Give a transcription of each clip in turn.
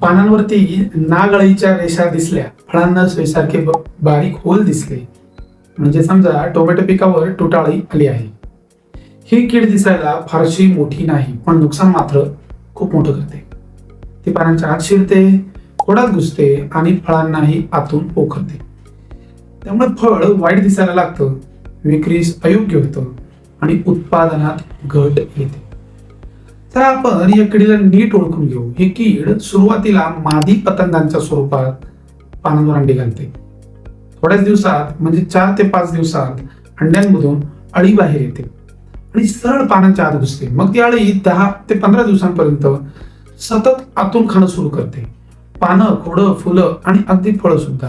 पानांवरती नागळीच्या रेषा दिसल्या. फळांना सुईसारखे बारीक होल दिसले. म्हणजे समजा टोमॅटो पिकावर टुटाळी आली आहे. ही कीड दिसायला फारशी मोठी नाही पण नुकसान मात्र खूप मोठं करते. ती पानांच्या आत शिरते खोडात घुसते आणि फळांनाही आतून पोखरते. त्यामुळे फळ वाईट दिसायला लागतं विक्रीस अयोग्य होतं आणि उत्पादनात घट येते. तर आपण या किडीला नीट ओळखून घेऊ. ही कीड सुरुवातीला मादी पतंगांच्या स्वरूपात पानांवर अंडी घालते. थोड्याच दिवसात म्हणजे चार ते पाच दिवसात अंड्यांमधून अळी बाहेर येते. आणि सरळ पानांच्या आत घुसते. मग ती अळी दहा ते पंधरा दिवसांपर्यंत सतत आतून खाणं सुरू करते. पानं खोडं फुलं आणि अगदी फळं सुद्धा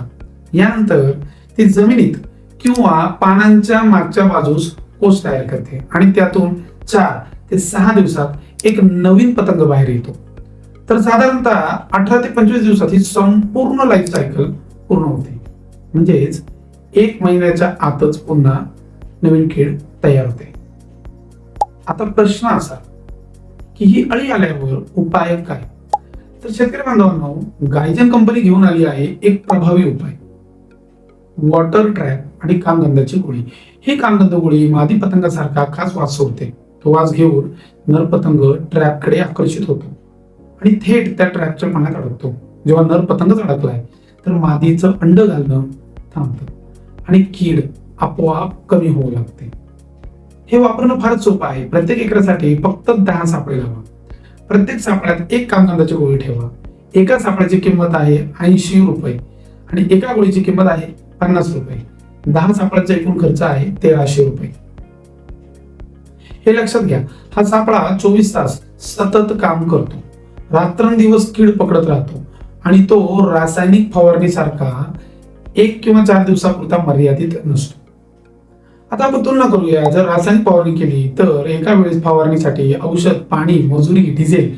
यानंतर ती जमिनीत किंवा पानांच्या मागच्या बाजूस कोस तयार करते. आणि त्यातून चार ते सहा दिवसात एक नवीन पतंग बाहेर येतो. तर साधारणतः अठरा ते पंचवीस दिवसात ही संपूर्ण लाईफ सायकल पूर्ण होते. म्हणजेच एक महिन्याच्या आतच पुन्हा नवीन कीड तयार होते. आता प्रश्न असा की ही अळी आल्यावर उपाय काय? तर शेतकरी बांधवांनो गायजन कंपनी घेऊन आली आहे एक प्रभावी उपाय. वॉटर ट्रॅप आणि कामगंधाची गोळी. ही कामगंध गोळी मादी पतंगासारखा खास वास सोडते. तो वास घेऊन नरपतंग ट्रॅपकडे आकर्षित होतो. आणि थेट त्या ट्रॅपच्या पाण्यात अडकतो. जेव्हा नरपतंगच अडकलाय तर मादीचं अंड घालणं थांबतं. आणि कीड आपोआप कमी होऊ लागते. हे वापरणं फारच सोपं आहे. प्रत्येक एकरासाठी फक्त दहा सापळे लावा. प्रत्येक सापळ्यात एक कामगंधाची गोळी ठेवा. एका सापळ्याची किंमत आहे ऐंशी रुपये आणि एका गोळीची किंमत आहे पन्नास रुपये. दहा सापळ्याचा एकूण खर्च आहे तेराशे रुपये. हे लक्षात घ्या. हा सापळा चोवीस तास सतत काम करतो. रात्रंदिवस कीड पकडत राहतो. आणि तो रासायनिक फवारणीसारखा एक किंवा चार दिवसापुरता मर्यादित नसतो. आता आपण तुलना करूया. जर रासायनिक फवारणी केली तर एका वेळेस फवारणीसाठी औषध पाणी मजुरी डिझेल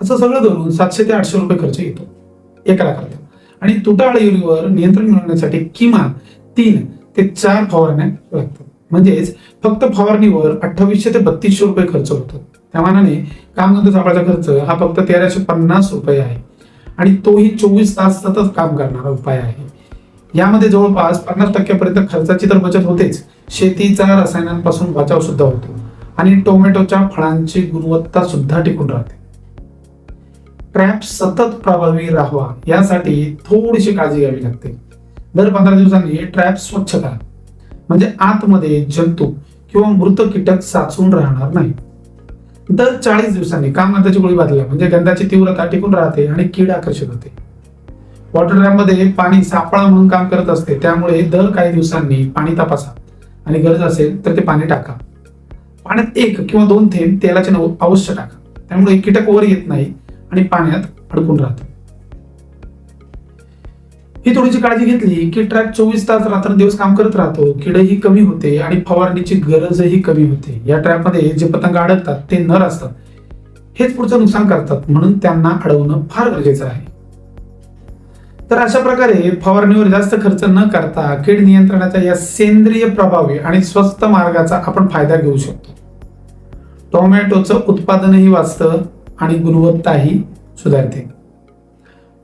असं सगळं धरून सातशे ते आठशे रुपये खर्च येतो. एकाला करता आणि तुटाळीवर नियंत्रण मिळवण्यासाठी किमान तीन ते चार फवारण्या लागतात. म्हणजेच फक्त फवारणीवर अठ्ठावीसशे ते बत्तीसशे रुपये खर्च होतो त्या मानाने कामगंध सापळाचा खर्च हा फक्त तेराशे पन्नास रुपये आहे. आणि तोही चोवीस तास सतत काम करणारा उपाय आहे. यामध्ये जवळपास पन्नास टक्क्यापर्यंत खर्चाची तर बचत होतेच. शेतीचा रसायनांपासून बचाव सुद्धा होतो. आणि टोमॅटोच्या फळांची गुणवत्ता सुद्धा टिकून राहते. ट्रॅप सतत प्रभावी राहावा यासाठी थोडीशी काळजी घ्यावी लागते. दर पंधरा दिवसांनी ट्रॅप स्वच्छ करा. म्हणजे आतमध्ये जंतू किंवा मृत कीटक साचून राहणार नाही. दर चाळीस दिवसांनी कामगंधाची गोळी बांधल्या म्हणजे गंधाची तीव्रता टिकून राहते आणि कीड आकर्षित होते. वॉटरमध्ये पाणी सापळा म्हणून काम करत असते त्यामुळे दर काही दिवसांनी पाणी तपासा. आणि गरज असेल तर ते पाणी टाका. पाण्यात एक किंवा दोन थेंब तेलाचे अवश्य टाका. त्यामुळे कीटक वर येत नाही आणि पाण्यात अडकून राहतं. ही थोडीशी काळजी घेतली की ट्रॅक चोवीस तास रात्रंदिवस काम करत राहतो किडही कमी होते आणि फवारणीची गरजही कमी होते. या ट्रॅपमध्ये जे पतंग अडकतात ते नर असतात. हेच पुढचं नुकसान करतात. म्हणून त्यांना अडवणं फार गरजेचं आहे. तर अशा प्रकारे फवारणीवर जास्त खर्च न करता कीड नियंत्रणाच्या या सेंद्रिय प्रभावी आणि स्वस्त मार्गाचा आपण फायदा घेऊ शकतो. टोमॅटोचं उत्पादनही वाचतं आणि गुणवत्ताही सुधारते.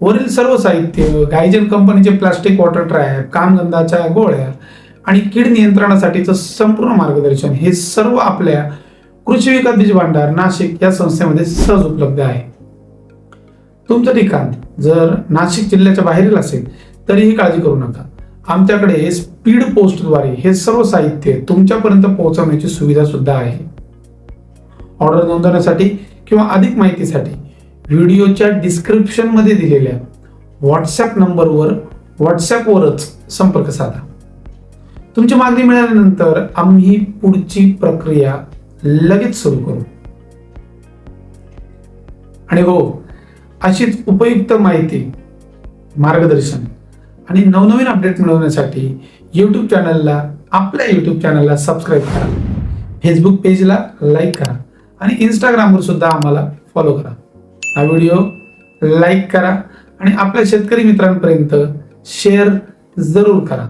वरील सर्व साहित्य गायजन कंपनीचे प्लास्टिक वॉटर ट्रॅप कामगंधाच्या गोळ्या आणि कीड नियंत्रणासाठीचं संपूर्ण मार्गदर्शन हे सर्व आपल्या कृषी विकास बीज भांडार नाशिक या संस्थेमध्ये सहज उपलब्ध आहे. तुमचं ठिकाण जर नाशिक जिल्ह्याच्या बाहेरील असेल तरीही काळजी करू नका. आमच्याकडे स्पीड पोस्टद्वारे हे सर्व साहित्य तुमच्यापर्यंत पोहोचवण्याची सुविधा सुद्धा आहे. ऑर्डर नोंदवण्यासाठी किंवा अधिक माहितीसाठी व्हिडिओच्या डिस्क्रिप्शनमध्ये दिलेल्या व्हॉट्सॲप नंबरवर व्हॉट्सॲपवरच संपर्क साधा. तुमची मागणी मिळाल्यानंतर आम्ही पुढची प्रक्रिया लगेच सुरू करू. आणि हो अशीच उपयुक्त माहिती मार्गदर्शन आणि नवनवीन अपडेट मिळवण्यासाठी यूट्यूब चॅनलला आपल्या यूट्यूब चॅनलला सबस्क्राईब करा. फेसबुक पेजला लाईक करा आणि इंस्टाग्रामवर सुद्धा आम्हाला फॉलो करा. हा व्हिडिओ लाईक करा आणि आपल्या शेतकरी मित्रांपर्यंत शेअर जरूर करा.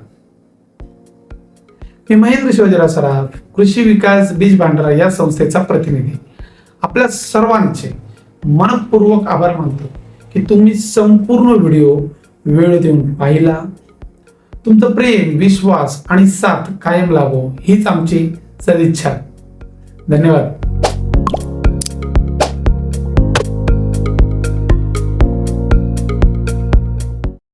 मी महेंद्र शिवाजीराव सराफ कृषी विकास बीज भांडारा या संस्थेचा प्रतिनिधी. आपल्या सर्वांचे मनपूर्वक आभार मानतो की तुम्ही संपूर्ण व्हिडिओ वेळ देऊन पाहिला. तुमचं प्रेम विश्वास आणि साथ कायम लाभो हीच आमची सदिच्छा. धन्यवाद.